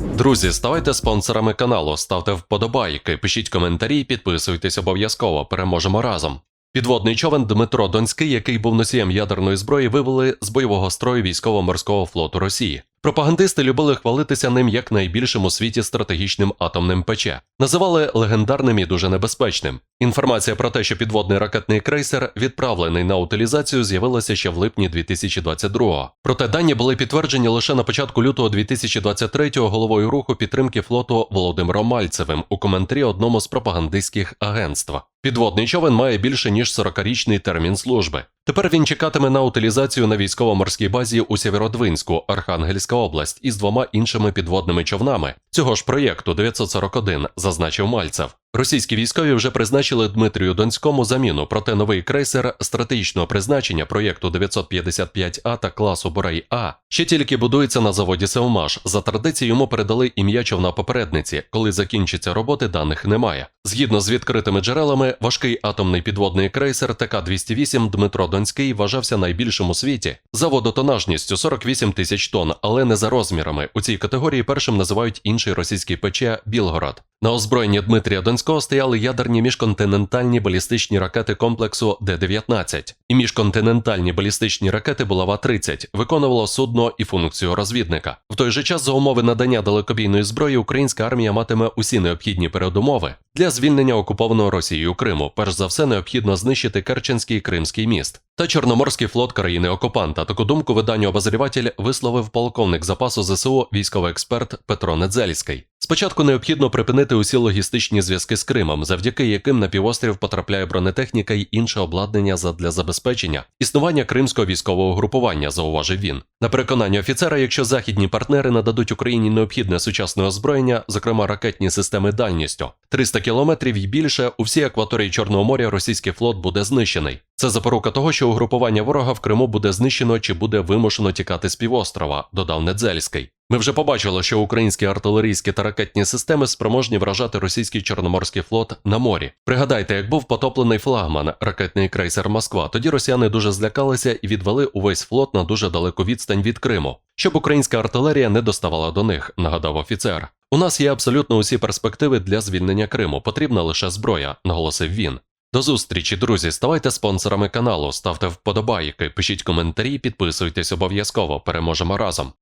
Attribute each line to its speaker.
Speaker 1: Друзі, ставайте спонсорами каналу, ставте вподобайки, пишіть коментарі, підписуйтесь обов'язково. Переможемо разом. Підводний човен Дмитро Донський, який був носієм ядерної зброї, вивели з бойового строю військово-морського флоту Росії. Пропагандисти любили хвалитися ним як найбільшим у світі стратегічним атомним ПЧ. Називали легендарним і дуже небезпечним. Інформація про те, що підводний ракетний крейсер відправлений на утилізацію, з'явилася ще в липні 2022-го. Проте дані були підтверджені лише на початку лютого 2023-го головою руху підтримки флоту Володимиром Мальцевим у коментарі одному з пропагандистських агентств. Підводний човен має більше ніж 40-річний термін служби. Тепер він чекатиме на утилізацію на військово-морській базі у Сєвєродвинську, Архангельська область, із двома іншими підводними човнами. Цього ж проєкту 941, зазначив Мальцев. Російські військові вже призначили Дмитрію Донському заміну, проте новий крейсер стратегічного призначення проєкту 955А та класу Борей А ще тільки будується на заводі Севмаш. За традицією йому передали ім'я човна попередниці. Коли закінчиться роботи, даних немає. Згідно з відкритими джерелами, важкий атомний підводний крейсер ТК-208 Дмитро Донський вважався найбільшим у світі за водотонажністю 48 тисяч тонн, але не за розмірами. У цій категорії першим називають інший російський ПЧ Білгород. На озброєнні Дмитрія Донського стояли ядерні міжконтинентальні балістичні ракети комплексу Д-19 і міжконтинентальні балістичні ракети Булава-30 виконувало судно і функцію розвідника. В той же час за умови надання далекобійної зброї українська армія матиме усі необхідні передумови для звільнення окупованого Росією Криму. Перш за все необхідно знищити Керченський і Кримський міст та Чорноморський флот країни окупанта. Таку думку виданню обозріватель висловив полковник запасу ЗСУ військовий експерт Петро Недзельський. Спочатку необхідно припинити усі логістичні зв'язки з Кримом, завдяки яким на півострів потрапляє бронетехніка й інше обладнання задля забезпечення існування кримського військового групування, зауважив він. На переконання офіцера, якщо західні партнери нададуть Україні необхідне сучасне озброєння, зокрема ракетні системи дальністю, 300 кілометрів і більше у всій акваторії Чорного моря російський флот буде знищений. Це запорука того, що угрупування ворога в Криму буде знищено чи буде вимушено тікати з півострова, додав Недзельський. Ми вже побачили, що українські артилерійські та ракетні системи спроможні вражати російський чорноморський флот на морі. Пригадайте, як був потоплений флагман, ракетний крейсер Москва. Тоді росіяни дуже злякалися і відвели увесь флот на дуже далеку відстань від Криму, щоб українська артилерія не доставала до них, нагадав офіцер. У нас є абсолютно усі перспективи для звільнення Криму. Потрібна лише зброя, наголосив він. До зустрічі, друзі. Ставайте спонсорами каналу, ставте вподобайки, пишіть коментарі, підписуйтесь обов'язково. Переможемо разом.